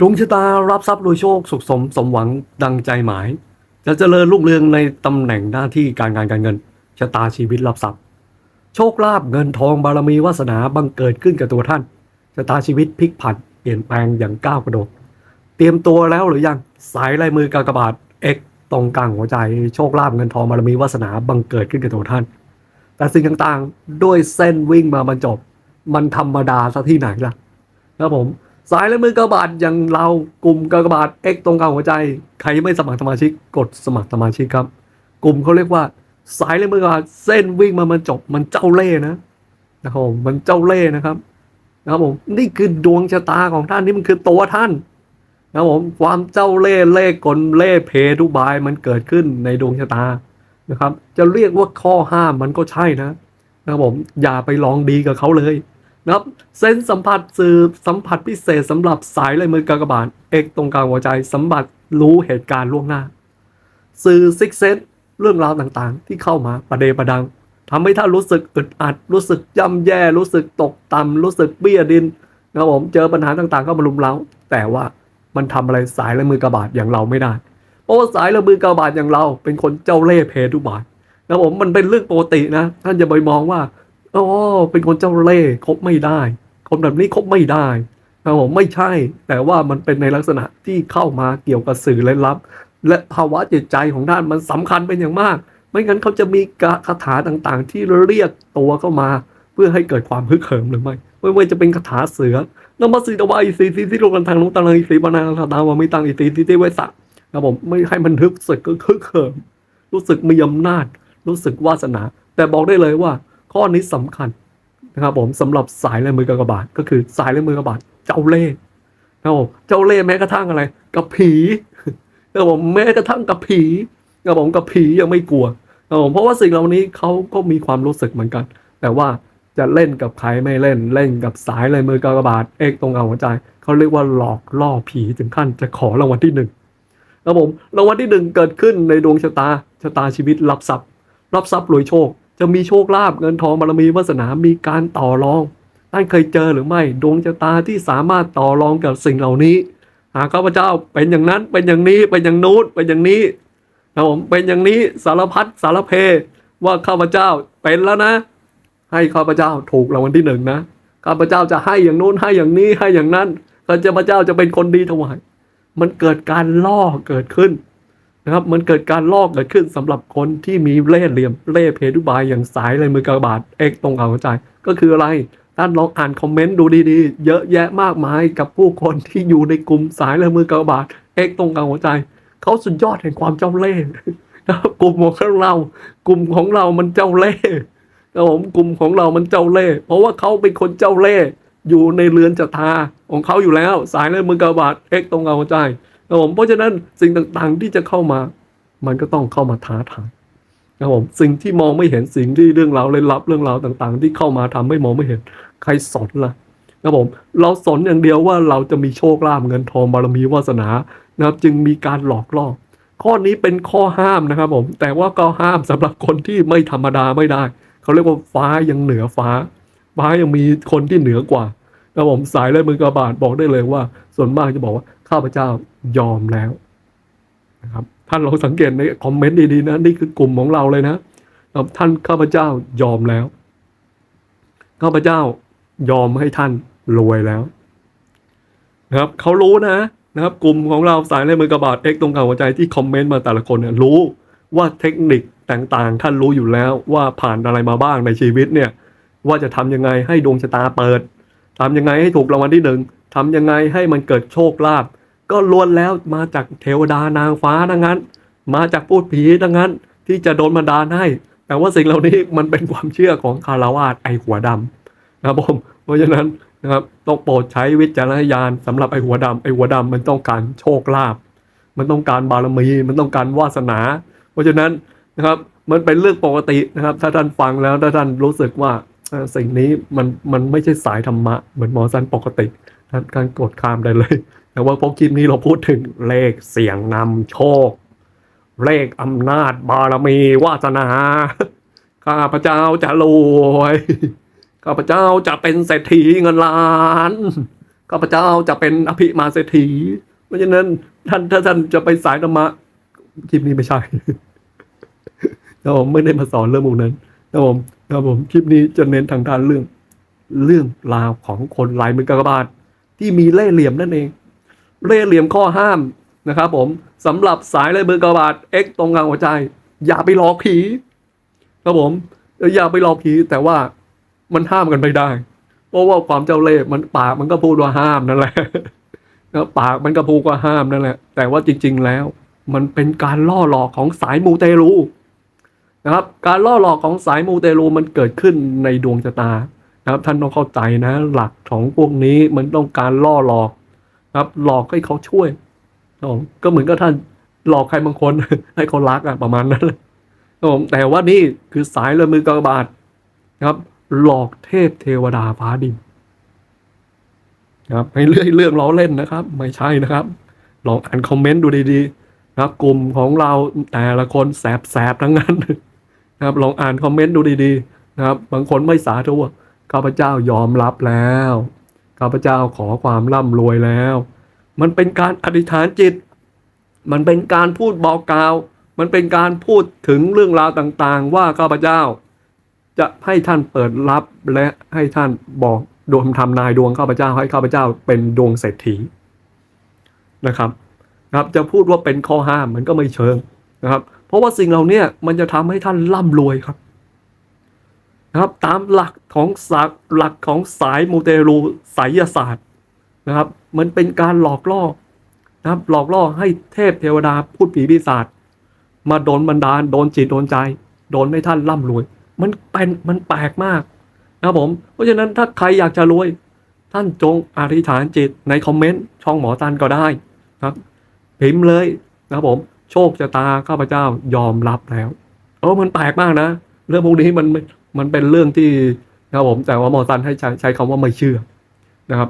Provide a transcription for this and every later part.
ดวงชะตารับทรัพย์โดยโชคสุขสมสมหวังดังใจหมาย จะเจริญรุ่งเรืองในตำแหน่งหน้าที่การงานการเงินชะตาชีวิตรับทรัพย์ โชคลาภเงินทองบารมีวาสนาบังเกิดขึ้นกับตัวท่านชะตาชีวิตพลิกผันเปลี่ยนแปลงอย่างก้าวกระโดดเตรียมตัวแล้วหรือยังสายลายมือกากบาทเอกตรงกลางหัวใจโชคลาภเงินทองบารมีวาสนาบังเกิดขึ้นกับตัวท่าน แต่สิ่งต่างๆ ด้วยเส้นวิ่งมาบรรจบ มันธรรมดาซะที่ไหนล่ะครับผม สายและมือกระบาดอย่างเรากลุ่มกระบาดเอ็กตรงกลางหัวใจ ใครไม่สมัครสมาชิกกดสมัครสมาชิกครับ กลุ่มเขาเรียกว่า สายและมือกระบาดเส้นวิ่งมามันจบมันเจ้าเล่ห์นะนะครับผมมันเจ้าเล่ห์นะครับนะครับผมนี่คือดวงชะตาของท่านนี่มันคือตัวท่านนะครับผมความเจ้าเล่ห์เล่ห์กลเล่ห์เพทุบายมันเกิดขึ้นในดวงชะตานะครับ จะเรียกว่าข้อห้ามมันก็ใช่นะนะครับผมอย่าไปลองดีกับเขาเลย นะครับเส้นสัมผัสสื่อสัมผัสพิเศษสำหรับสายลายมือกากบาทเอกตรงกลางหัวใจสัมผัสรู้เหตุการณ์ล่วงหน้า สื่อซิกเซนเรื่องราวต่างๆ ที่เข้ามาประเดประดังทำให้ท่านรู้สึกอึดอัด รู้สึกย่ำแย่รู้สึกตกต่ำรู้สึกเบี้ยดินนะครับผมเจอปัญหาต่างๆเข้ามาลุมเล้า แต่ว่ามันทำอะไรสายลายมือกากบาทอย่างเราไม่ได้เพราะว่าสายลายมือกากบาทอย่างเรา เป็นคนเจ้าเล่ห์เพทุบาทนะผมมันเป็นเรื่องปกตินะ ท่านจะไปมองว่า อ๋อเป็นคนเจ้าเล่ห์คบไม่ได้ คนแบบนี้คบไม่ได้นะผมไม่ใช่ แต่ว่ามันเป็นในลักษณะที่เข้ามาเกี่ยวกับสื่อเล่นลับ และภาวะจิตใจของท่านมันสำคัญเป็นอย่างมาก ไม่งั้นเขาจะมีคาถาต่างๆ ที่เรียกตัวเข้ามา เพื่อให้เกิดความฮึกเหิมหรือไม่ไม่ว่าจะเป็นคาถาเสือนมัสสีตะวาอิสีสีที่ลงกันทางนุตังอิสีปานาคาตาวามิตังอิสีที่เวสักนะผมไม่ให้มันฮึกสึกก็ฮึกเหิมรู้สึกมีอำนาจ รู้สึกวาสนา แต่บอกได้เลยว่า ข้อนี้สำคัญนะครับผมสำหรับสายลายมือกากบาทก็คือสายลายมือกากบาทเจ้าเล่ห์นะครับผมเจ้าเล่ห์แม้กระทั่งอะไร กับผีนะครับผมแม้กระทั่งกับผีนะครับผมกับผียังไม่กลัวนะครับผมเพราะว่าสิ่งเหล่านี้เขาก็มีความรู้สึกเหมือนกัน แต่ว่าจะเล่นกับใครไม่เล่นเล่นกับสายลายมือกากบาทเอกตรงเอาหัวใจเขาเรียกว่าหลอกล่อผีถึงขั้นจะขอรางวัลที่หนึ่งนะครับผมรางวัลที่หนึ่งเกิดขึ้นในดวงชะตาชะตาชีวิตรับทรัพย์ รับทรัพย์รวยโชค จะมีโชคลาภเงินทองบารมีวาสนามีการต่อรองท่านเคยเจอหรือไม่ดวงชะตาที่สามารถต่อรองกับสิ่งเหล่านี้ หากข้าพเจ้าเป็นอย่างนั้นเป็นอย่างนี้เป็นอย่างนู้นเป็นอย่างนี้นะผมเป็นอย่างนี้สารพัดสารเพ ว่าข้าพเจ้าเป็นแล้วนะ ให้ข้าพเจ้าถูกรางวัลที่หนึ่งนะข้าพเจ้าจะให้อย่างนู้นให้อย่างนี้ให้อย่างนั้นข้าพเจ้าจะเป็นคนดีถวายมันเกิดการล่อเกิดขึ้น นะครับมันเกิดการลอกเกิดขึ้นสำหรับคนที่มีเล่ห์เหลี่ยมเล่ห์เพทุบายอย่างสายเลยมือกระบาดเอกตรงเอาหัวใจ ก็คืออะไรท่านลองอ่านคอมเมนต์ดูดีๆ เยอะแยะมากมายกับผู้คนที่อยู่ในกลุ่มสายเลยมือกระบาดเอกตรงเอาหัวใจเขาสุดยอดแห่งความเจ้าเล่ห์นะครับกลุ่มของเรา กลุ่มของเรามันเจ้าเล่ห์ครับผมกลุ่มของเรามันเจ้าเล่ห์เพราะว่าเขาเป็นคนเจ้าเล่ห์อยู่ในเรือนจัตราของเขาอยู่แล้ว สายเลยมือกระบาดเอกตรงเอาหัวใจ ครับผมเพราะฉะนั้นสิ่งต่างๆที่จะเข้ามา มันก็ต้องเข้ามาท้าทายนะครับผมสิ่งที่มองไม่เห็นสิ่งที่เรื่องราวเล่นลับเรื่องราวต่าง ๆ ที่เข้ามาทำให้มองไม่เห็น ใครสนล่ะนะครับผมเราสนอย่างเดียวว่าเราจะมีโชคลาภเงินทองบารมีวาสนานะครับจึงมีการหลอกล่อข้อนี้เป็นข้อห้ามนะครับผมแต่ว่าก็ห้ามสำหรับคนที่ไม่ธรรมดาไม่ได้ เขาเรียกว่าฟ้ายังเหนือฟ้า ฟ้ายังมีคนที่เหนือกว่า นะครับผมสายเลยมือกระบาดบอกได้เลยว่า ส่วนมากจะบอกว่าข้าพเจ้ายอมแล้วนะครับท่านลองสังเกตในคอมเมนต์ดีๆนะนี่คือกลุ่มของเราเลยนะครับท่านข้าพเจ้ายอมแล้ว ข้าพเจ้ายอมให้ท่านรวยแล้วนะครับเขารู้นะนะครับ กลุ่มของเราสายเลยมือกระบาดเอ็กตรงกลางหัวใจที่คอมเมนต์มาแต่ละคนเนี่ยรู้ว่าเทคนิคต่างๆ ท่านรู้อยู่แล้วว่าผ่านอะไรมาบ้างในชีวิตเนี่ย ว่าจะทำยังไงให้ดวงชะตาเปิด ทำยังไงให้ถูกรางวัลที่หนึ่งทำยังไงให้มันเกิดโชคลาภก็ล้วนแล้วมาจากเทวดานางฟ้าทั้งนั้น มาจากพูดผีทั้งนั้น ที่จะโดนบันดาลให้ แต่ว่าสิ่งเหล่านี้มันเป็นความเชื่อของคารวาสไอหัวดำนะครับผมเพราะฉะนั้นนะครับต้องโปรดใช้วิจารณญาณสำหรับไอหัวดำไอหัวดำมันต้องการโชคลาภมันต้องการบารมี มันต้องการวาสนา เพราะฉะนั้นนะครับมันเป็นเรื่องปกตินะครับ ถ้าท่านฟังแล้วถ้าท่านรู้สึกว่า สิ่งนี้มันมันไม่ใช่สายธรรมะ เหมือนหมอสันปกติท่านการกดข้ามได้เลย แต่ว่าเพราะคลิปนี้เราพูดถึงเลขเสียงนำโชค เลขอำนาจบารมีวาสนา ข้าพเจ้าจะรวยข้าพเจ้าจะเป็นเศรษฐีเงินล้านข้าพเจ้าจะเป็นอภิมาเศรษฐี เพราะฉะนั้นท่านถ้าท่านจะไปสายธรรมะคลิปนี้ไม่ใช่ครับผมไม่ได้มาสอนเรื่องพวกนั้นครับผมครับผมคลิปนี้จะเน้นทางด้านเรื่อง เรื่องราวของคนลายมือกากบาท ที่มีเล่ห์เหลี่ยมนั่นเอง เล่ห์เหลี่ยมข้อห้ามนะครับผมสำหรับสายลายมือกากบาท X ตรงกลางหัวใจ อย่าไปหลอกผีครับผมอย่าไปหลอกผีแต่ว่ามันห้ามกันไม่ได้ เพราะว่าความเจ้าเล่ห์มันปากมันก็พูดว่าห้ามนั่นแหละนะปากมันก็พูดว่าห้ามนั่นแหละ แต่ว่าจริง ๆ แล้ว มันเป็นการล่อหลอกของสายมูเตลู นะครับ การล่อหลอกของสายมูเตลูมันเกิดขึ้นในดวงชะตานะครับ ท่านต้องเข้าใจนะ หลักของพวกนี้มันต้องการล่อหลอกครับ หลอกให้เขาช่วยก็เหมือนกับท่านหลอกใครบางคนให้เขารักอะประมาณนั้นเลยครับผมแต่ว่านี่คือสายเรือมือกระบาดนะครับ หลอกเทพเทวดาฟ้าดินนะครับให้เรื่องเรื่องล้อเล่นนะครับ ไม่ใช่นะครับ ลองอ่านคอมเมนต์ดูดีๆนะครับ กลุ่มของเราแต่ละคนแสบๆทั้งนั้น นะครับลองอ่านคอมเมนต์ดูดีๆนะครับ บางคนไม่สาธุข้าพเจ้ายอมรับแล้วข้าพเจ้าขอความร่ำรวยแล้ว มันเป็นการอธิษฐานจิต มันเป็นการพูดบอกกล่าว มันเป็นการพูดถึงเรื่องราวต่างๆ ว่าข้าพเจ้า จะให้ท่านเปิดรับและให้ท่านบอกดวงทำนายดวงข้าพเจ้าให้ข้าพเจ้าเป็นดวงเศรษฐีนะครับนะครับ จะพูดว่าเป็นข้อห้ามมันก็ไม่เชิงนะครับ ราะว่าสิ่งเหล่านี้มันจะทำให้ท่านร่ำรวยครับนะครับ ตามหลักของศาสตร์หลักของสายมูเตลูไสยศาสตร์นะครับ มันเป็นการหลอกล่อนะครับ หลอกล่อให้เทพเทวดาพูดผีปีศาจมาโดนบันดาลโดนจิตโดนใจ โดนให้ท่านร่ำรวย มันเป็นมันแปลกมากนะครับผมเพราะฉะนั้นถ้าใครอยากจะรวย ท่านจงอธิษฐานจิตในคอมเมนต์ช่องหมอตันก็ได้ครับ พิมพ์เลยนะครับผม โชคชะตาข้าพเจ้ายอมรับแล้วเออมันแปลกมากนะเรื่องพวกนี้มันมันเป็นเรื่องที่นะครับผมแต่ว่าหมอตันให้ใช้ใช้คำว่าไม่เชื่อนะครับ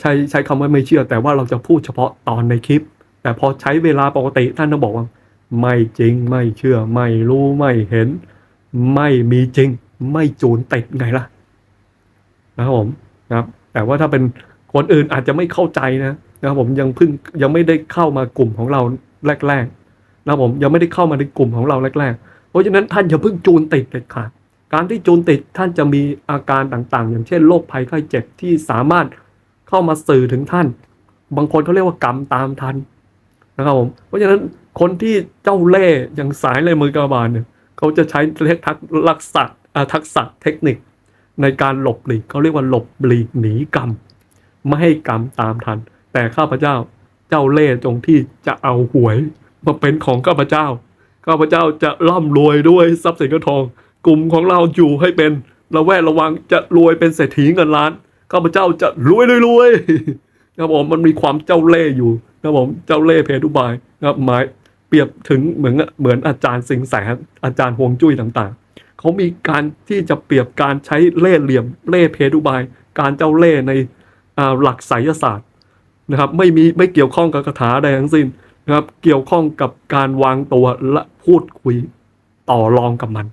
ใช้ใช้คำว่าไม่เชื่อ แต่ว่าเราจะพูดเฉพาะตอนในคลิป แต่พอใช้เวลาปกติท่านต้องบอกว่า ไม่จริงไม่เชื่อ ไม่รู้ไม่เห็น ไม่มีจริง ไม่จูนติดไงล่ะนะครับผมนะครับ แต่ว่าถ้าเป็นคนอื่นอาจจะไม่เข้าใจนะนะครับผมยังเพิ่งยังไม่ได้เข้ามากลุ่มของเราแรก ๆ นะครับผมยังไม่ได้เข้ามาในกลุ่มของเราแรกๆ เพราะฉะนั้นท่านอย่าเพิ่งจูนติดเด็ดขาดการที่จูนติดท่านจะมีอาการต่างๆ อย่างเช่นโรคภัยไข้เจ็บที่สามารถเข้ามาสื่อถึงท่าน บางคนเขาเรียกว่ากรรมตามทันนะครับผมเพราะฉะนั้นคนที่เจ้าเล่ห์อย่างสายเลยมือกระบาลเนี่ยเขาจะใช้เรียกทักลักษะทักษะเทคนิค ในการหลบหลีกเขาเรียกว่าหลบหลีกหนีกรรมไม่ให้กรรมตามทัน แต่ข้าพเจ้าเจ้าเล่ห์จงที่จะเอาหวย มาเป็นของข้าพเจ้า ข้าพเจ้าจะร่ำรวยด้วยทรัพย์สินเงินทอง กลุ่มของเราอยู่ให้เป็นระแวดระวังจะรวยเป็นเศรษฐีเงินล้าน ข้าพเจ้าจะรวยรวยรวยครับผมมันมีความเจ้าเล่ห์อยู่ครับผมเจ้าเล่ห์เพทุบายครับหมายเปรียบถึงเหมือนเหมือนอาจารย์สิงแสอาจารย์ฮวงจุ้ยต่างๆ เขามีการที่จะเปรียบการใช้เล่ห์เหลี่ยมเล่ห์เพทุบาย การเจ้าเล่ห์ในหลักไสยศาสตร์นะครับ ไม่มีไม่เกี่ยวข้องกับคาถาใดทั้งสิ้น นะครับ เกี่ยวข้องกับการวางตัวและพูดคุยต่อรองกับมัน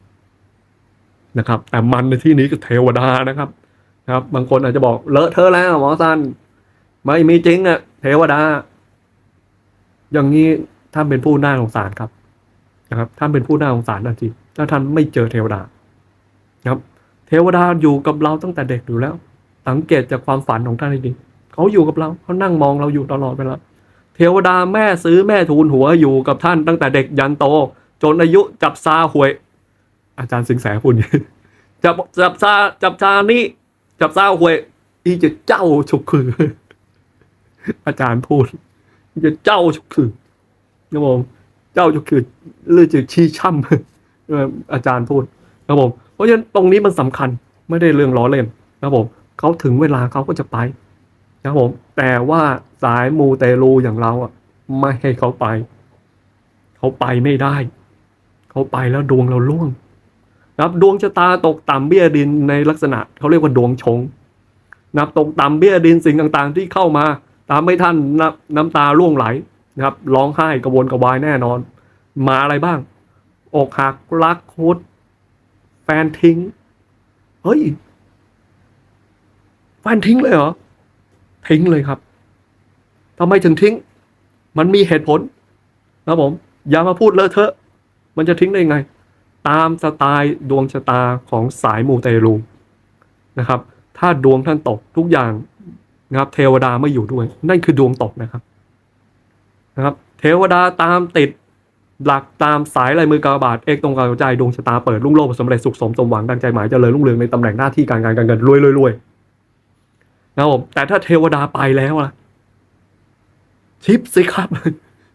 นะครับ แต่มันในที่นี้ก็เทวดานะครับนะครับ บางคนอาจจะบอกเลอะเทอะแล้วหมอสันไม่มีจริงอะเทวดา อย่างนี้ท่านเป็นผู้น่าสงสารครับนะครับท่านเป็นผู้น่าสงสารจริงถ้าท่านไม่เจอเทวดานะครับ เทวดาอยู่กับเราตั้งแต่เด็กอยู่แล้ว สังเกตจากความฝันของท่านให้ดีเขาอยู่กับเราเขานั่งมองเราอยู่ตลอดเวลา เทวดาแม่ซื้อแม่ทูลหัวอยู่กับท่านตั้งแต่เด็กยันโต จนอายุจับซาหวย อาจารย์สิงแสพูดจับจับซาจับซานี่จับซาหวย อีจะเจ้าฉุกคือ อาจารย์พูดอีจะเจ้าฉุกคือครับผมเจ้าฉุกคือหรือจะชี้ช่ำอาจารย์พูดครับผมเพราะฉะนั้นตรงนี้มันสำคัญไม่ได้เรื่องล้อเล่นนะผมเขาถึงเวลาเขาก็จะไป ครับผม แต่ว่าสายมูเตลูอย่างเราอะ ไม่ให้เขาไป เขาไปไม่ได้ เขาไปแล้วดวงเราล่วงนะครับดวงชะตาตกต่ำเบี้ยดินในลักษณะเขาเรียกว่าดวงชงนะครับตกต่ำเบี้ยดินสิ่งต่างๆ ที่เข้ามา ตามให้ท่านน้ำน้ำตาร่วงไหลนะครับร้องไห้กระวนกระวายแน่นอน มาอะไรบ้าง อกหักรักคุดแฟนทิ้ง เฮ้ย แฟนทิ้งเลยเหรอ ทิ้งเลยครับทำไมถึงทิ้ง มันมีเหตุผลนะผม อย่ามาพูดเลอะเทอะ มันจะทิ้งได้ไง ตามสไตล์ดวงชะตาของสายมูเตลูนะครับ ถ้าดวงท่านตกทุกอย่างนะครับเทวดาไม่อยู่ด้วย นั่นคือดวงตกนะครับนะครับ เทวดาตามติดหลักตามสายลายมือกาบาทเอกตรงกลางใจดวงชะตาเปิดลุ่งโลกสำเร็จสุขสมสมหวังดังใจหมายเจริญรุ่งเรืองในตำแหน่งหน้าที่การงานการเงินรวยรวยรวย นะครับผมแต่ถ้าเทวดาไปแล้วล่ะชิปสิครับ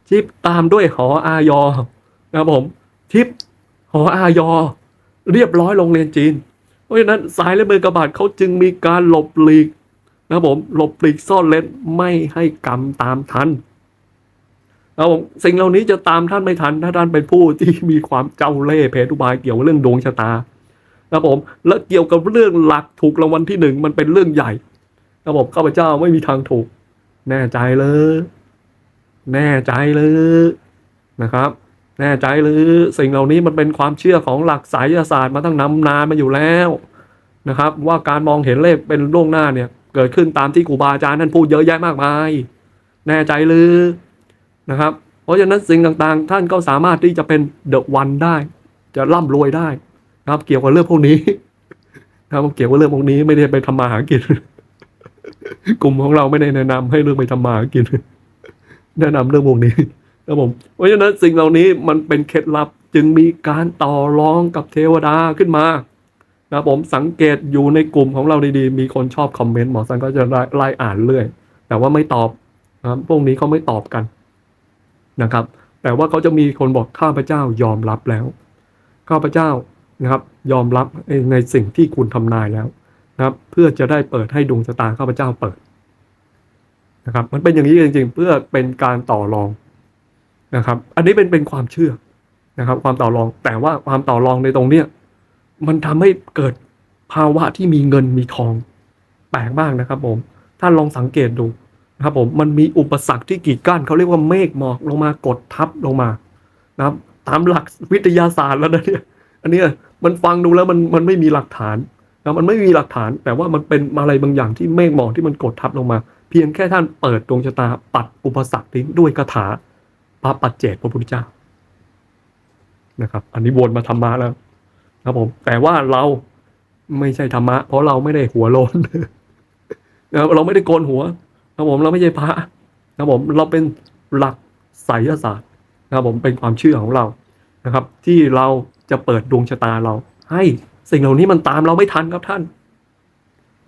ชิปตามด้วยหออายอนะครับผมชิปหออายอ เรียบร้อยโรงเรียนจีน เพราะฉะนั้นสายและมือกระบาดเขาจึงมีการหลบหลีกนะครับผมหลบหลีกซ่อนเล่นไม่ให้กรรมตามทันนะครับผมสิ่งเหล่านี้จะตามท่านไม่ทัน ถ้าท่านเป็นผู้ที่มีความเจ้าเล่ห์เพทุบายเกี่ยวกับเรื่องดวงชะตานะครับผมและเกี่ยวกับเรื่องหลักถูกรางวัลที่หนึ่งมันเป็นเรื่องใหญ่ นะครับข้าพเจ้าไม่มีทางถูก แน่ใจเลย แน่ใจเลยนะครับ แน่ใจหรือสิ่งเหล่านี้มันเป็นความเชื่อของหลักไสยศาสตร์มาตั้งนำนานมาอยู่แล้วนะครับ ว่าการมองเห็นเลขเป็นล่วงหน้าเนี่ย เกิดขึ้นตามที่ครูบาอาจารย์ท่านพูดเยอะแยะมากมาย แน่ใจหรือนะครับ เพราะฉะนั้นสิ่งต่างๆ ท่านก็สามารถที่จะเป็นเดอะวันได้ จะร่ำรวยได้นะครับ เกี่ยวกับเรื่องพวกนี้นะครับเกี่ยวกับเรื่องพวกนี้ไม่ได้ไปทำมาหากิน กลุ่มของเราไม่ได้แนะนำให้เรื่องไปทำมาหากิน แนะนำเรื่องพวกนี้ครับผมเพราะฉะนั้นสิ่งเหล่านี้มันเป็นเคล็ดลับจึงมีการต่อรองกับเทวดาขึ้นมานะผมสังเกตอยู่ในกลุ่มของเราดีๆ มีคนชอบคอมเมนต์หมอสันก็จะไล่อ่านเรื่อย แต่ว่าไม่ตอบนะพวกนี้เขาไม่ตอบกันนะครับ แต่ว่าเขาจะมีคนบอกข้าพเจ้ายอมรับแล้ว ข้าพเจ้านะครับ ยอมรับในสิ่งที่คุณทำนายแล้ว นะครับ เพื่อจะได้เปิดให้ดวงชะตาข้าพเจ้าเปิดนะครับ มันเป็นอย่างนี้จริงๆ เพื่อเป็นการต่อรองนะครับ อันนี้เป็นเป็นความเชื่อนะครับ ความต่อรองแต่ว่าความต่อรองในตรงเนี้ยมันทำให้เกิดภาวะที่มีเงินมีทองแปลกมากนะครับ ผมท่านลองสังเกตดูนะครับผมมันมีอุปสรรคที่กีดกั้นเขาเรียกว่าเมฆหมอกลงมากดทับลงมานะครับ ตามหลักวิทยาศาสตร์แล้วนะเนี่ยอันเนี้ยมันฟังดูแล้วมันมันไม่มีหลักฐาน นะมันไม่มีหลักฐาน แต่ว่ามันเป็นอะไรบางอย่างที่เมฆหมอกที่มันกดทับลงมา เพียงแค่ท่านเปิดดวงชะตาปัดอุปสรรคทิ้งด้วยคาถาพระปัจเจกพระพุทธเจ้านะครับ อันนี้วนมาธรรมะแล้วครับผม แต่ว่าเราไม่ใช่ธรรมะ เพราะเราไม่ได้หัวโลนนะเราไม่ได้โกนหัวนะครับผมเราไม่ใช่พระนะครับผมเราเป็นหลักไสยศาสตร์นะครับผมเป็นความเชื่อของเรานะครับ ที่เราจะเปิดดวงชะตาเราให้ สิ่งเหล่านี้มันตามเราไม่ทันครับท่าน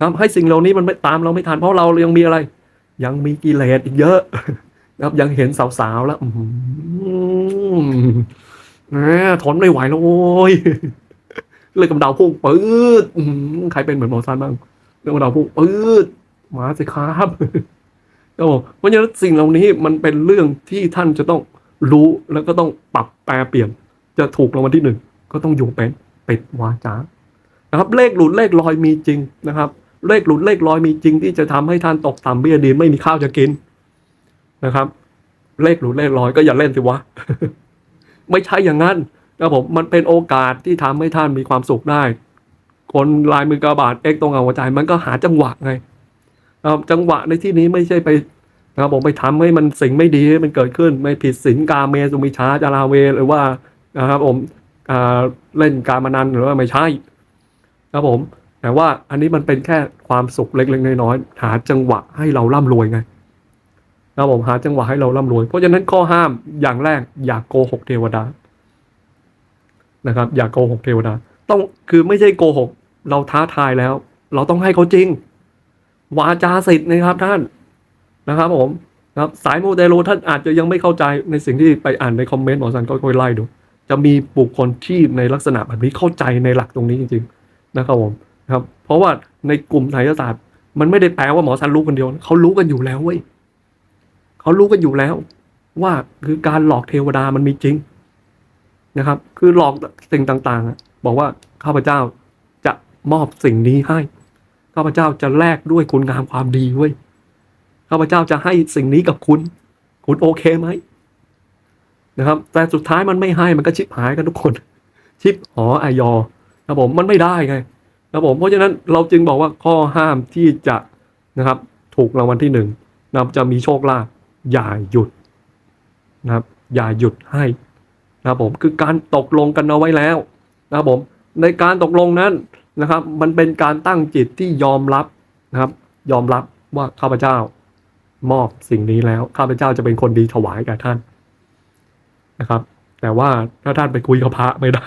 นะให้สิ่งเหล่านี้มันไม่ตามเราไม่ทัน เพราะเรายังมีอะไร ยังมีกิเลสอีกเยอะนะครับ ยังเห็นสาวๆแล้วอื้อหือแหมทนไม่ไหวแล้วโว้ยเลยกำเดาพุ่งปื๊ดใครเป็นเหมือนหมอซันบ้างเรื่องกำเดาพุ่งปื๊ดมาสิครับโอ้เพราะฉะนั้นสิ่งเหล่านี้มันเป็นเรื่องที่ท่านจะต้องรู้แล้วก็ต้องปรับแปลเปลี่ยน จะถูกรางวัลที่หนึ่งก็ต้องอยู่เป็น ปิดวาจานะครับเลขหลุดเลขลอยมีจริงนะครับ เลขหลุดเลขลอยมีจริง ที่จะทำให้ท่านตกต่ำเบี้ยดีไม่มีข้าวจะกินนะครับ เลขหลุดเลขลอยก็อย่าเล่นสิวะไม่ใช่อย่างนั้นนะผมมันเป็นโอกาสที่ทำให้ท่านมีความสุขได้ คนลายมือกระบาดเอ็กตรงเอาหัวใจ มันก็หาจังหวะไงนะครับจังหวะในที่นี้ไม่ใช่ไปนะครับผมไปทำให้มันสิ่งไม่ดีให้มันเกิดขึ้น ไม่ผิดศีลกาเมสุมิชาจาราเวหรือว่านะครับผม เล่นการมานันหรือว่าไม่ใช่ครับผม แต่ว่าอันนี้มันเป็นแค่ความสุขเล็กๆน้อยๆหาจังหวะให้เราร่ำรวยไงครับผมหาจังหวะให้เราร่ำรวย เพราะฉะนั้นข้อห้ามอย่างแรก อย่ากโกหกเทวดานะครับ อย่ากโกหกเทวดา ต้องคือไม่ใช่โกหก เราท้าทายแล้ว เราต้องให้เขาจริง วาจาสิทธิ์นะครับท่านนะครับ ผมนะครับสายโมเดโลท่านอาจจะยังไม่เข้าใจในสิ่งที่ไปอ่านในคอมเมนต์หมอสันก็ค่อยไล่ดู จะมีบุคคลที่ในลักษณะแบบนี้เข้าใจในหลักตรงนี้จริง ๆ นะครับผมครับ เพราะว่าในกลุ่มไสยศาสตร์ มันไม่ได้แปลว่าหมอสันรู้คนเดียวเขารู้กันอยู่แล้วเว้ยเขารู้กันอยู่แล้ว ว่าคือการหลอกเทวดามันมีจริงนะครับ คือหลอกสิ่งต่างๆบอกว่าข้าพเจ้าจะมอบสิ่งนี้ให้ข้าพเจ้าจะแลกด้วยคุณงามความดีเว้ยข้าพเจ้าจะให้สิ่งนี้กับคุณ คุณโอเคไหม นะครับ แต่สุดท้ายมันไม่ให้มันก็ชิบหายกันทุกคน ชิบหออายอครับผมมันไม่ได้ไงครับผมเพราะฉะนั้นเราจึงบอกว่าข้อห้ามที่จะนะครับ ถูกรางวัลที่หนึ่งนะครับจะมีโชคลาภอย่าหยุดนะครับ อย่าหยุดให้นะครับผมคือการตกลงกันเอาไว้แล้วนะครับผมในการตกลงนั้นนะครับ มันเป็นการตั้งจิตที่ยอมรับนะครับ ยอมรับว่าข้าพเจ้ามอบสิ่งนี้แล้ว ข้าพเจ้าจะเป็นคนดีถวายแก่ท่าน นะครับ แต่ว่าถ้าท่านไปคุยกับพระไม่ได้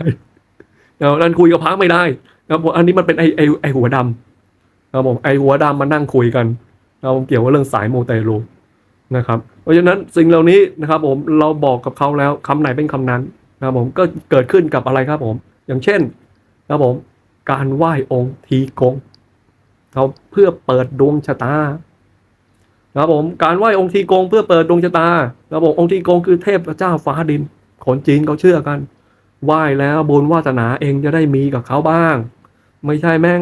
แล้วท่านคุยกับพระไม่ได้นะครับผมอันนี้มันเป็นไอไอไอหัวดำนะครับผมไอหัวดำมานั่งคุยกันเราเกี่ยวกับเรื่องสายโมเตลูนะครับเพราะฉะนั้นสิ่งเหล่านี้นะครับผมเราบอกกับเขาแล้วคำไหนเป็นคำนั้นนะครับผมก็เกิดขึ้นกับอะไรครับผม อย่างเช่นนะครับผมการไหว้องค์ทีกงเขาเพื่อเปิดดวงชะตา นะครับผมการไหว้องค์ทีกงเพื่อเปิดดวงชะตานะครับผมองค์ทีกงคือเทพเจ้าฟ้าดินคนจีนเขาเชื่อกันไหว้แล้วบุญวาสนาเองจะได้มีกับเขาบ้าง ไม่ใช่แม่ง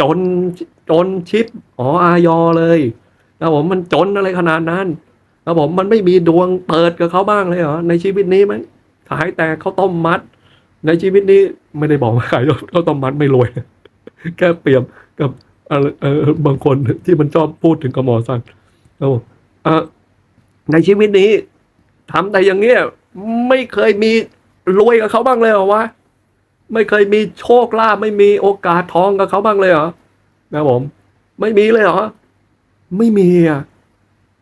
จนจนชิปอ๋ออายอเลยนะผมมันจนอะไรขนาดนั้นนะผมมันไม่มีดวงเปิดกับเขาบ้างเลยเหรอในชีวิตนี้มั้ยขายแต่เขาต้มมัด ในชีวิตนี้ไม่ได้บอกว่าขายเขาต้มมัดไม่รวย แค่เปรียบกับ เอ่อเออบางคนที่มันชอบพูดถึงกบหมอสันโอ้เออในชีวิตนี้ทำแต่อย่างเงี้ยไม่เคยมีรวยกับเขาบ้างเลยเหรอวะไม่เคยมีโชคลาภไม่มีโอกาสทองกับเขาบ้างเลยเหรอนะผม ไม่มีเลยเหรอไม่มีอะ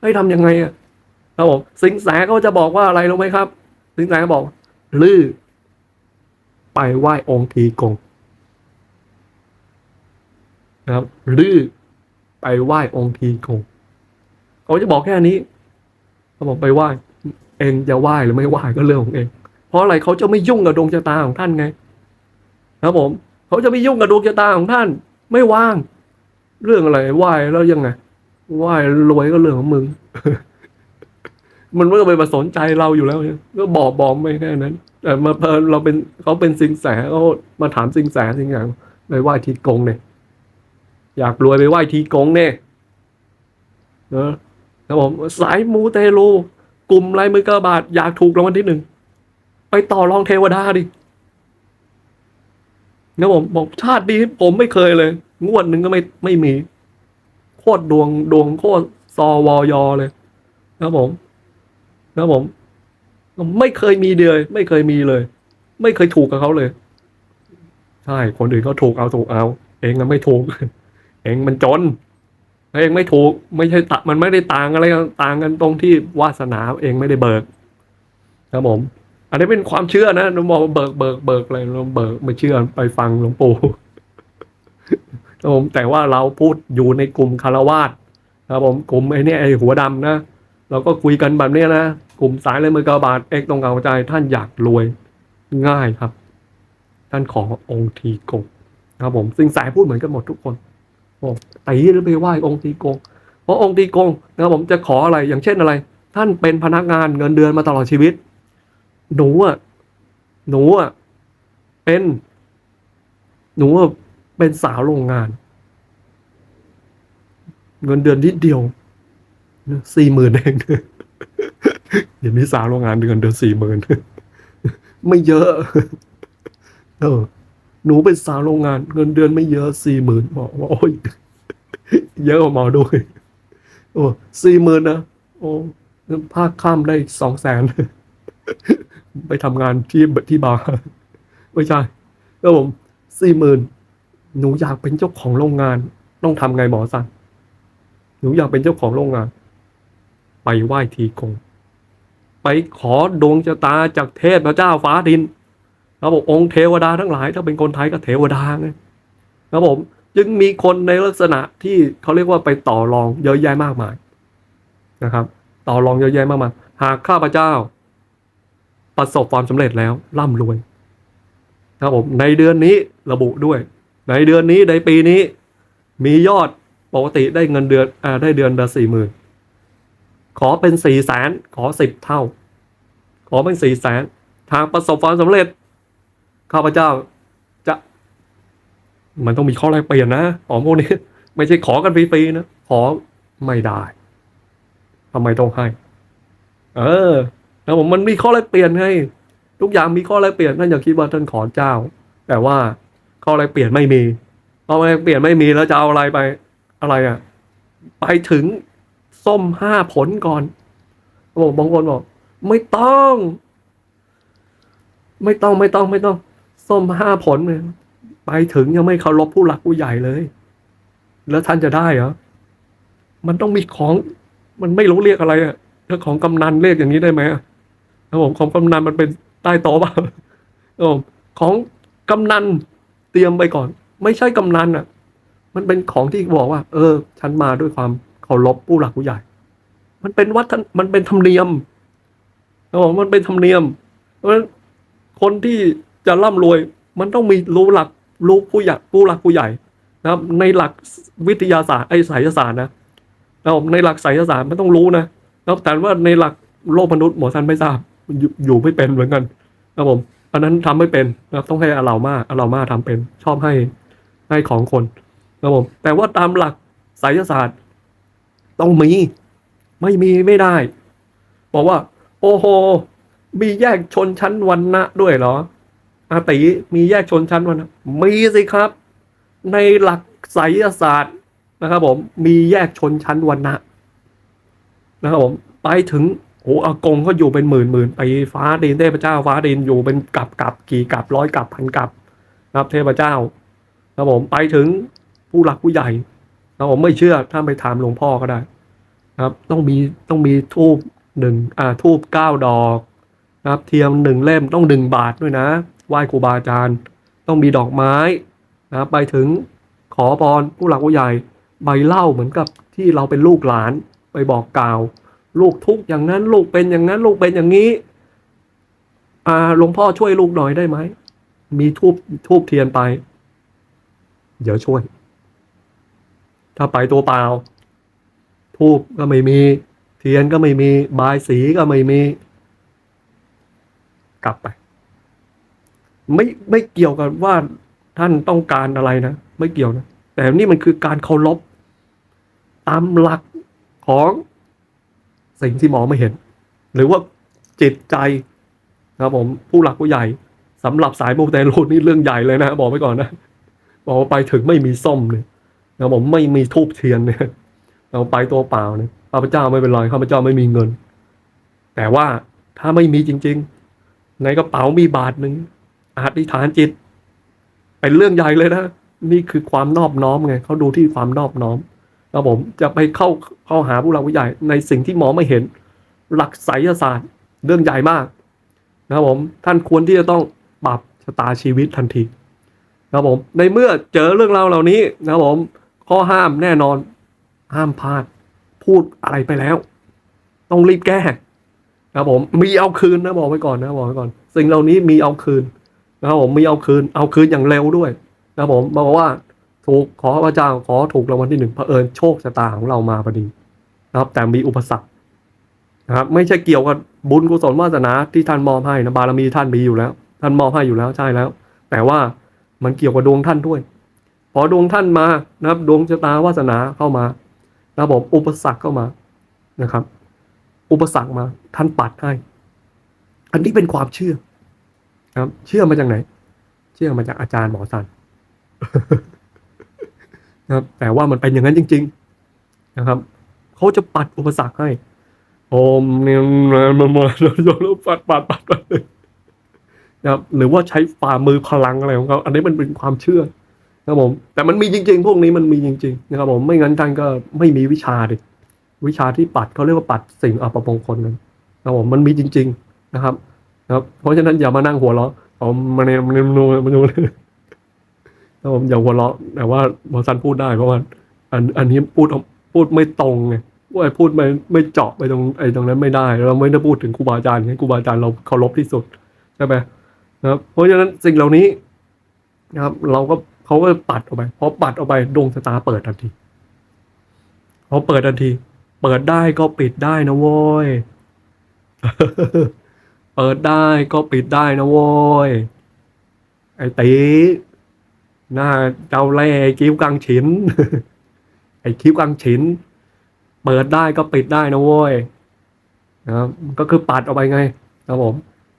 ให้ทำยังไงอะนะผมสิงแสเขาจะบอกว่าอะไรรู้ไหมครับ สิงแสเขาบอก ลือ ไปไหว้องค์ทีกง นะครับลื้อไปไหว้องค์ทีกงเขาจะบอกแค่นี้เขาบอกไปไหว้เองจะไหว้หรือไม่ไหว้ก็เรื่องของเอง เพราะอะไรเขาจะไม่ยุ่งกับดวงชะตาของท่านไง ครับผมเขาจะไม่ยุ่งกับดวงชะตาของท่าน ไม่ว่าง เรื่องอะไรไหว้แล้วยังไงไหว้รวยก็เรื่องของมึง มันไม่ต้องไปมาสนใจเราอยู่แล้วเนี่ยก็บอกบอกไม่แค่นั้น แต่มาเพอเราเป็นเขาเป็นสิงแสเขามาถามสิงแสสิงอย่างไปไหว้ทีกงเนี่ย อยากรวยไปไหว้ทีกงเนี่ยเนอะครับผมสายมูเตลูกลุ่มลายมือกระบาดอยากถูกรางวัลที่หนึ่ง ไปต่อรองเทวดาดินะผมบอกชาตินี้ผมไม่เคยเลย งวดหนึ่งก็ไม่ไม่มี โคตรดวงดวงโคตรซอวอยอเลยนะผมนะผม ไม่เคยมีเลยไม่เคยมีเลย ไม่เคยถูกกับเขาเลย ใช่ คนอื่นเขาถูกเอาถูกเอา เองมันไม่ถูก เองมันจนเองไม่ถูก ไม่ใช่ตมันไม่ได้ต่างอะไรต่างกันตรงที่วาสนาเองไม่ได้เบิกครับผม อันนี้เป็นความเชื่อนะเราบอกเบิกเบิกเบิกอะไรเราเบิกไม่เชื่อไปฟังหลวงปู่ครับผมแต่ว่าเราพูดอยู่ในกลุ่มคารวาสครับผมกลุ่มไอ้นี่ไอ้หัวดำนะเราก็คุยกันแบบนี้นะกลุ่มสายเลยมือกระบาดเอกตรงกลางใจท่านอยากรวยง่ายครับ ท่านขอองค์ทีกงครับผมซึ่งสายพูดเหมือนกันหมดทุกคน ตีหรือไปไหว้องค์ทีกง เพราะองค์ทีกงนะครับผมจะขออะไรอย่างเช่นอะไร ท่านเป็นพนักงานเงินเดือนมาตลอดชีวิต หนูอะหนูอะเป็น หนูอะเป็นสาวโรงงาน เงินเดือนนิดเดียวสี่หมื่นเองเดี๋ยวนี้สาวโรงงานเดือนเดือนสี่หมื่นไม่เยอะ เออ หนูเป็นสาวโรงงาน เงินเดือนไม่เยอะสี่หมื่นบอกว่าโอ้ยเยอะกว่าหมอด้วยโอ้สี่หมื่นนะโอ้ภาคข้ามได้สองแสนไปทำงานที่ที่บาร์ไม่ใช่แล้วผมสี่หมื่นหนูอยากเป็นเจ้าของโรงงาน ต้องทำไงหมอสันหนูอยากเป็นเจ้าของโรงงาน ไปไหว้ทีกงไปขอดวงชะตาจากเทพเจ้าฟ้าดิน ครับผมองค์เทวดาทั้งหลาย ถ้าเป็นคนไทยก็เทวดาไงครับผมจึงมีคนในลักษณะที่เขาเรียกว่าไปต่อรองเยอะแยะมากมายนะครับ ต่อรองเยอะแยะมากมายหากข้าพเจ้า ประสบความสำเร็จแล้วร่ำรวยครับผมในเดือนนี้ระบุด้วย ในเดือนนี้ในปีนี้ มียอดปกติได้เงินเดือนอได้เดือนละสี่หมื่นขอเป็นสี่แสนขอสิบเท่า ขอเป็นสี่แสนทางประสบความสำเร็จ ข้าพเจ้า จะ มันต้องมีข้อแลกเปลี่ยนนะของพวกนี้ ไม่ใช่ขอกันฟรีๆนะ ขอไม่ได้ทำไมต้องให้ เออแล้วผมมันมีข้อแลกเปลี่ยนให้ ทุกอย่างมีข้อแลกเปลี่ยนท่านอย่าคิดว่าท่านขอเจ้า แต่ว่าข้อแลกเปลี่ยนไม่มีข้อแลกเปลี่ยนไม่มีแล้วจะเอาอะไรไป อะไรอะ ไปถึงส้มห้าผลก่อนบอกบางคนบอก ไม่ต้อง ไม่ต้องไม่ต้องไม่ต้อง ส้มห้าผลเลยไปถึงยังไม่เคารพผู้หลักผู้ใหญ่เลย แล้วท่านจะได้เหรอ มันต้องมีของ มันไม่รู้เรียกอะไรอะถ้าของกำนันเรียกอย่างนี้ได้ไหมครับผมของกำนันมันเป็นใต้โต๊ะป่ะครับของกำนันเตรียมไปก่อน ไม่ใช่กำนันอะ มันเป็นของที่บอกว่า เออ ฉันมาด้วยความเคารพผู้หลักผู้ใหญ่ มันเป็นวัฒนมันเป็นธรรมเนียมครับผมมันเป็นธรรมเนียมเพราะฉะนั้นคนที่ จะร่ำรวย มันต้องมีรู้หลักรู้ผู้ใหญ่ผู้หลักผู้ใหญ่นะครับ ในหลักวิทยาศาสตร์ไอ้ไสยศาสตร์นะนะครับในหลักไสยศาสตร์มันต้องรู้นะแล้วแต่ว่าในหลักโลกมนุษย์หมอท่านไม่ทราบอยู่ไม่เป็นเหมือนกันนะครับผมอันนั้นทำไม่เป็นนะครับต้องให้อาลามาอาลามาทำเป็น ชอบให้ให้ของคนนะครับผมแต่ว่าตามหลักไสยศาสตร์ต้องมี ไม่มีไม่ได้ บอกว่า โอ้โหมีแยกชนชั้นวรรณะด้วยเหรอ อาติมีแยกชนชั้นวรรณะมีสิครับ ในหลักไสยศาสตร์นะครับ ผมมีแยกชนชั้นวรรณะนะครับผมไปถึงโอ้อากงก็อยู่เป็นหมื่นหมื่นไปฟ้าดินเทพเจ้า ฟ้าดินอยู่เป็นกับกับกี่กับร้อยกับพันกับนะครับ เทพเจ้านะครับผมไปถึงผู้หลักผู้ใหญ่นะครับผมไม่เชื่อถ้าไปถามหลวงพ่อก็ได้นะครับ ต้องมีต้องมีทูบหนึ่งอ่าทูบเก้าดอกนะครับ เทียมหนึ่งเล่มต้องหนึ่งบาทด้วยนะ ไหว้ครูบาอาจารย์ ต้องมีดอกไม้นะไปถึงขอพรผู้หลักผู้ใหญ่ใบเล่าเหมือนกับที่เราเป็นลูกหลานไปบอกกล่าว ลูกทุกอย่างนั้นลูกเป็นอย่างนั้นลูกเป็นอย่างนี้อ่าหลวงพ่อช่วยลูกหน่อยได้ไหมมีทูบทูบเทียนไป เดี๋ยวช่วย ถ้าไปตัวเปล่า ทูบก็ไม่มี เทียนก็ไม่มี บายสีก็ไม่มี กลับไป ไม่ไม่เกี่ยวกับว่าท่านต้องการอะไรนะ ไม่เกี่ยวนะ แต่นี่มันคือการเคารพตามหลักของสิ่งที่มองไม่เห็น หรือว่าจิตใจนะครับผมผู้หลักผู้ใหญ่สำหรับสายมูเตลูนี่เรื่องใหญ่เลยนะ บอกไว้ก่อนนะบอกว่าไปถึงไม่มีส้มเนี่ยนะผมไม่มีทูบเทียนเนี่ยเราไปตัวเปล่าเนี่ยข้าพเจ้าไม่เป็นไรข้าพเจ้าไม่มีเงิน แต่ว่าถ้าไม่มีจริง ๆ ในกระเป๋ามีบาทหนึ่ง อธิษฐานจิต เป็นเรื่องใหญ่เลยนะ นี่คือความนอบน้อมไงเขาดูที่ความนอบน้อมแล้วผมจะไปเข้าเข้าหาผู้หลักผู้ใหญ่ในสิ่งที่หมอไม่เห็น หลักไสยศาสตร์เรื่องใหญ่มากนะครับผมท่านควรที่จะต้องปรับชะตาชีวิตทันทีนะครับผมในเมื่อเจอเรื่องราวเหล่านี้นะครับผมข้อห้ามแน่นอนห้ามพลาด พูดอะไรไปแล้ว ต้องรีบแก้นะครับผมมีเอาคืนนะบอกไว้ก่อนนะบอกไว้ก่อน สิ่งเหล่านี้มีเอาคืน นะครับผมมีเอาคืนเอาคืนอย่างเร็วด้วยนะครับผมบอกว่าถูกขอพระเจ้าขอถูกรางวัลที่หนึ่งเผอิญโชคชะตาของเรามาพอดีนะครับ แต่มีอุปสรรคนะครับ ไม่ใช่เกี่ยวกับบุญกุศลวาสนาที่ท่านมอบให้นะบารมีท่านมีอยู่แล้ว ท่านมอบให้อยู่แล้วใช่แล้ว แต่ว่ามันเกี่ยวกับดวงท่านด้วย พอดวงท่านมานะครับ ดวงชะตาวาสนาเข้ามานะครับผมอุปสรรคเข้ามานะครับ อุปสรรคมาท่านปัดให้ อันนี้เป็นความเชื่อ ครับ เชื่อมาจากไหน เชื่อมาจากอาจารย์หมอสันนะครับ แต่ว่ามันเป็นอย่างนั้นจริง ๆ นะครับเขาจะปัดอุปสรรคให้โอมเนี่ยมามาแล้วปัดปัดปัดปัดเลยนะครับหรือว่าใช้ฝ่ามือพลังอะไรของเขาอันนี้มันเป็นความเชื่อนะครับผม แต่มันมีจริง ๆ พวกนี้มันมีจริง ๆ นะครับผมไม่งั้นท่านก็ไม่มีวิชาดิวิชาที่ปัดเขาเรียกว่าปัดสิ่งอัปมงคลนั้นนะครับผมมันมีจริง ๆ นะครับนะ ครับ เพราะฉะนั้นอย่ามานั่งหัวเราะเอามาเนมันเนี่ยมันเนี่ยมันเนี่ยนะครับผมอย่าหัวเราะแต่ว่าหมอสันพูดได้เพราะว่า อันอันนี้พูดพูดไม่ตรงไงว่าพูดไม่ไม่เจาะไปตรงไอ้ตรงนั้นไม่ได้เราไม่ได้พูดถึงครูบาอาจารย์ไงครูบาอาจารย์เราเคารพที่สุดใช่ไหมนะครับ เพราะฉะนั้นสิ่งเหล่านี้นะครับ เราก็เขาก็ปัดออกไปพอปัดออกไปดวงชะตาเปิดทันทีพอเปิดทันที เปิดได้ก็ปิดได้นะโว้ย เปิดได้ก็ปิดได้นะโว้ย ไอ้ตีหน้าเจ้าแร่คิ้วกังฉิน ไอ้คิ้วกังฉิน เปิดได้ก็ปิดได้นะโว้ยนะครับก็คือปัดออกไปไงนะครับผม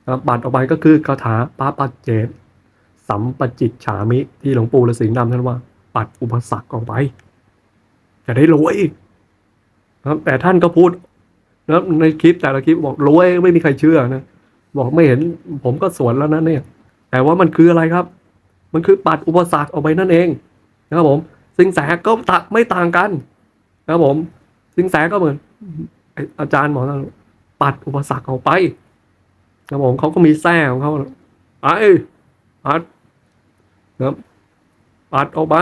นะปัดออกไปก็คือคาถาป้าปัดเจตสัมปจิตฉามิ ที่หลวงปู่ฤาษีดำท่านว่า ปัดอุปสรรคออกไป จะได้รวยนะครับแต่ท่านก็พูดนะในคลิปแต่ละคลิปบอกรวยไม่มีใครเชื่อนะ บอกไม่เห็นผมก็สวนแล้วนะเนี่ย แต่ว่ามันคืออะไรครับ มันคือปัดอุปสรรคออกไปนั่นเองนะครับผมสิงแสก็ตะไม่ต่างกันนะครับผมสิงแสก็เหมือนอาจารย์หมอปัดอุปสรรคออกไปนะครับผมเขาก็มีแส้ของเขาไอ้ปัดนะครับปัดออกไป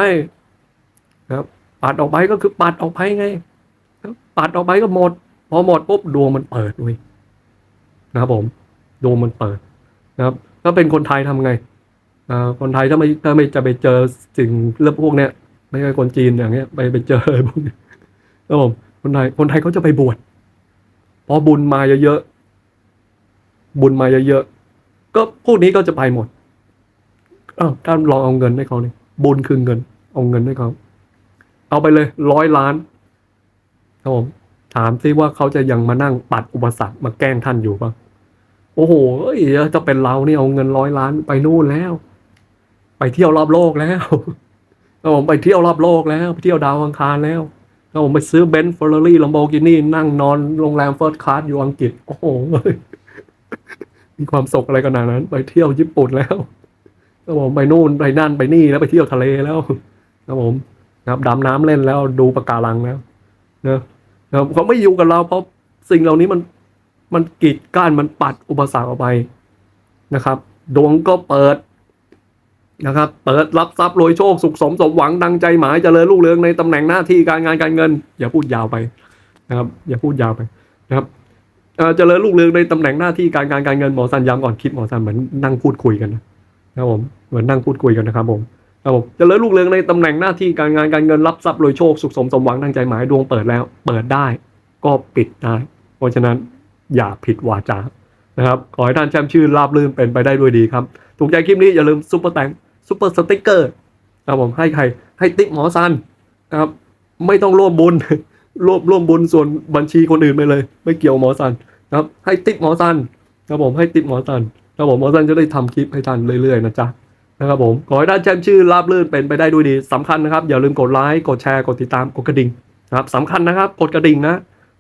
นะครับปัดออกไปก็คือปัดออกไปไงปัดออกไปก็หมด พอหมดปุ๊บดวงมันเปิดเลยนะครับผม โดวงมันเปิดนะครับถ้าเป็นคนไทยทำไงคนไทยถ้าไม่ถ้าไม่จะไปเจอสิ่งเรื่องพวกเนี้ยไม่ใช่คนจีนอย่างเงี้ย ไปไปเจออะไรพวกนี้ครับผมคนไทยคนไทยเขาจะไปบวชพอบุญมาเยอะๆบุญมาเยอะๆก็พวกนี้ก็จะไปหมดอ้าวท่านลองเอาเงินให้เขาเนี่ยบุญคือเงิน เอาเงินให้เขาเอาไปเลยร้อยล้านครับผมถามซิว่าเขาจะยังมานั่งปัดอุปสรรคมาแกล้งท่านอยู่ปะ โอ้โหเอ้ยจะเป็นเราเนี่ยเอาเงินร้อยล้านไปนู่นแล้ว ไปเที่ยวรอบโลกแล้วครับผมไปเที่ยวรอบโลกแล้วไปเที่ยวดาวอังคารแล้วครับผมไปซื้อเบนซ์เฟอร์รารี่ลัมโบกินี่นั่งนอนโรงแรมเฟิร์สคลาสอยู่อังกฤษ โอ้โหมีความสุขอะไรขนาดนั้น ไปเที่ยวญี่ปุ่นแล้วครับผมไปนู่นไปนั่นไปนี่แล้วไปเที่ยวทะเลแล้วครับผมนะครับดำน้ำเล่นแล้วดูปะการังแล้วเนอะนะครับเขาไม่อยู่กับเราเพราะสิ่งเหล่านี้มัน มันกีดกั้นมันปัดอุปสรรคออกไปนะครับ ดวงก็เปิดนะครับ เปิดรับทรัพย์รวยโชคสุขสมสมหวังดังใจหมายเจริญรุ่งเรืองในตำแหน่งหน้าที่การงานการเงิน อย่าพูดยาวไปนะครับ อย่าพูดยาวไปนะครับเจริญรุ่งเรืองในตำแหน่งหน้าที่การงานการเงินหมอสันย้ำก่อนคลิปหมอสันเหมือนนั่งพูดคุยกันนะครับผมเหมือนนั่งพูดคุยกันนะครับผมครับผมเจริญรุ่งเรืองในตำแหน่งหน้าที่การงานการเงินรับทรัพย์รวยโชคสุขสมสมหวังดังใจหมายดวงเปิดแล้ว เปิดได้ก็ปิดได้เพราะฉะนั้น อย่าผิดวาจานะครับขอให้ท่านแชมชื่อราบรื่นเป็นไปได้ด้วยดีครับ ถูกใจคลิปนี้อย่าลืมซุปเปอร์แตงซูเปอร์สติกเกอร์นะผมให้ใครให้ติ๊กหมอซันนะครับไม่ต้องร่วมบุญร่วมร่วมบุญส่วนบัญชีคนอื่นไปเลย ไม่เกี่ยวหมอซันนะครับให้ติ๊กหมอซันนะครับผมให้ติ๊กหมอซันนะครับผมหมอซันจะได้ทำคลิปให้ท่านเรื่อยๆนะจ๊ะนะครับผมขอให้ท่านแจ้งชื่อราบรื่นเป็นไปได้ด้วยดีสำคัญนะครับ อย่าลืมกดไลค์กดแชร์กดติดตามกดกระดิ่งนะครับสำคัญนะครับ กดกระดิ่งนะ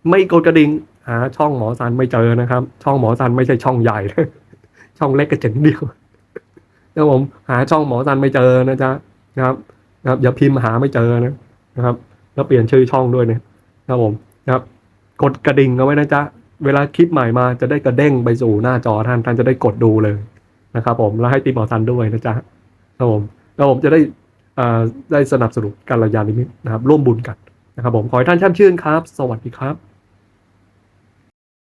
ไม่กดกระดิ่งหาช่องหมอซันไม่เจอนะครับ ช่องหมอซันไม่ใช่ช่องใหญ่ช่องเล็กกระเจ๋งเดียวนะครับผมหาช่องหมอซันไม่เจอนะจ๊ะนะครับนะครับ อย่าพิมพ์หาไม่เจอนะนะครับ แล้วเปลี่ยนชื่อช่องด้วยเนี่ยนะครับผมนะครับ กดกระดิ่งเอาไว้นะจ๊ะเวลาคลิปใหม่มาจะได้กระเด้งไปสู่หน้าจอท่านท่านจะได้กดดูเลยนะครับผมแล้วให้ติปหมอซันด้วยนะจ๊ะครับผมแล้วผมจะได้อ่าได้สนับสนุนการระยานิมิตนะครับ ร่วมบุญกันนะครับผมขอให้ท่านแช่มชื่นครับ สวัสดีครับ